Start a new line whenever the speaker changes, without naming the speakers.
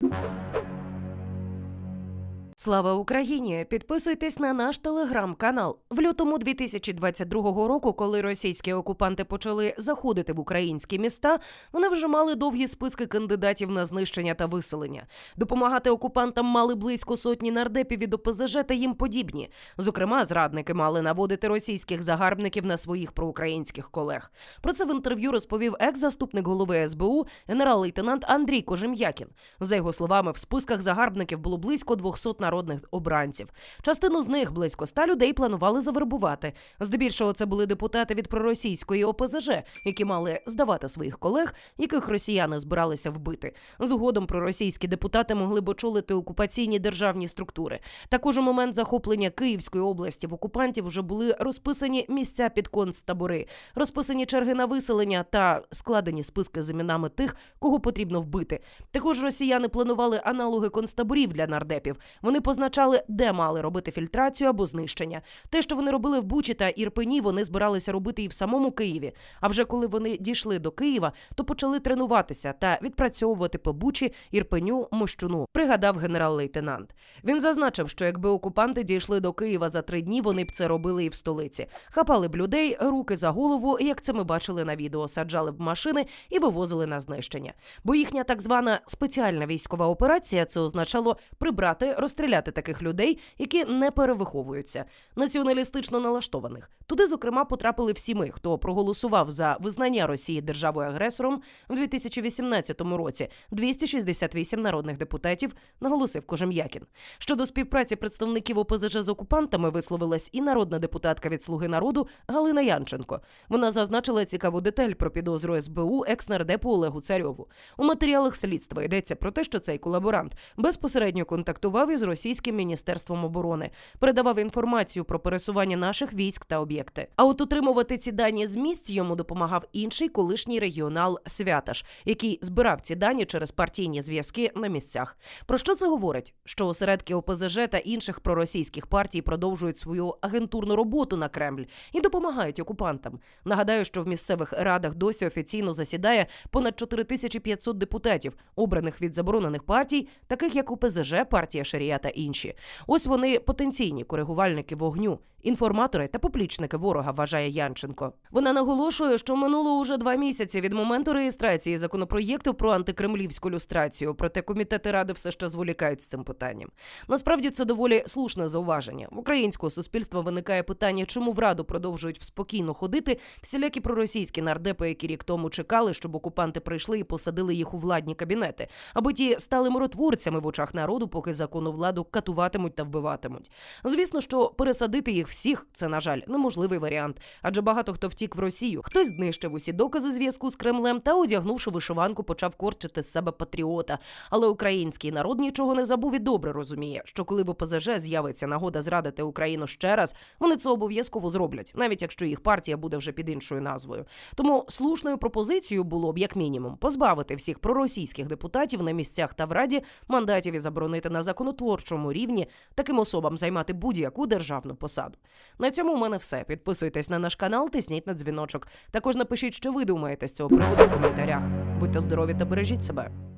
you Слава Україні! Підписуйтесь на наш телеграм-канал. В лютому 2022 року, коли російські окупанти почали заходити в українські міста, вони вже мали довгі списки кандидатів на знищення та виселення. Допомагати окупантам мали близько сотні нардепів від ОПЗЖ та їм подібні. Зокрема, зрадники мали наводити російських загарбників на своїх проукраїнських колег. Про це в інтерв'ю розповів екс-заступник голови СБУ генерал-лейтенант Андрій Кожем'якін. За його словами, в списках загарбників було близько 200 народних обранців. Частину з них близько 100 людей планували завербувати. Здебільшого це були депутати від проросійської ОПЗЖ, які мали здавати своїх колег, яких росіяни збиралися вбити. Згодом проросійські депутати могли б очолити окупаційні державні структури. Також у момент захоплення Київської області в окупантів вже були розписані місця під концтабори, розписані черги на виселення та складені списки з іменами тих, кого потрібно вбити. Також росіяни планували аналоги концтаборів для нардепів. Вони позначали, де мали робити фільтрацію або знищення. Те, що вони робили в Бучі та Ірпені, вони збиралися робити і в самому Києві. А вже коли вони дійшли до Києва, то почали тренуватися та відпрацьовувати по Бучі, Ірпеню, Мощуну. Пригадав генерал-лейтенант. Він зазначив, що якби окупанти дійшли до Києва за три дні, вони б це робили і в столиці. Хапали б людей, руки за голову, як це ми бачили на відео, саджали б машини і вивозили на знищення. Бо їхня так звана спеціальна військова операція це означало прибрати, розстріляти таких людей, які не перевиховуються, націоналістично налаштованих. Туди, зокрема, потрапили всі ми, хто проголосував за визнання Росії державою агресором в 2018 році. 268 народних депутатів наголосив Кожем'якін. Щодо співпраці представників ОПЗЖ з окупантами висловилась і народна депутатка від Слуги народу Галина Янченко. Вона зазначила цікаву деталь про підозру СБУ екс-нардепу Олегу Царьову. У матеріалах слідства йдеться про те, що цей колаборант безпосередньо контактував із російським міністерством оборони, передавав інформацію про пересування наших військ та об'єкти. А от отримувати ці дані з місць йому допомагав інший колишній регіонал Святаш, який збирав ці дані через партійні зв'язки на місцях. Про що це говорить? Що осередки ОПЗЖ та інших проросійських партій продовжують свою агентурну роботу на Кремль і допомагають окупантам. Нагадаю, що в місцевих радах досі офіційно засідає понад 4500 депутатів, обраних від заборонених партій, таких як ОПЗЖ, партія Шарія та інші. Ось вони потенційні коригувальники вогню, інформатори та поплічники ворога, вважає Янченко. Вона наголошує, що минуло уже два місяці від моменту реєстрації законопроєкту про антикремлівську люстрацію. Проте комітети ради все ще зволікають з цим питанням. Насправді це доволі слушне зауваження. В українського суспільства виникає питання, чому в раду продовжують спокійно ходити всілякі проросійські нардепи, які рік тому чекали, щоб окупанти прийшли і посадили їх у владні кабінети, аби ті стали миротворцями в очах народу, поки законну владу катуватимуть та вбиватимуть. Звісно, що пересадити їх всіх це, на жаль, неможливий варіант, адже багато хто втік в Росію, хтось знищив усі докази зв'язку з Кремлем та, одягнувши вишиванку, почав корчити з себе патріота. Але український народ нічого не забув і добре розуміє, що коли в ОПЗЖ з'явиться нагода зрадити Україну ще раз, вони це обов'язково зроблять, навіть якщо їх партія буде вже під іншою назвою. Тому слушною пропозицією було б як мінімум позбавити всіх проросійських депутатів на місцях та в раді мандатів і заборонити на законотворчому рівні таким особам займати будь-яку державну посаду. На цьому у мене все. Підписуйтесь на наш канал, тисніть на дзвіночок. Також напишіть, що ви думаєте з цього приводу в коментарях. Будьте здорові та бережіть себе.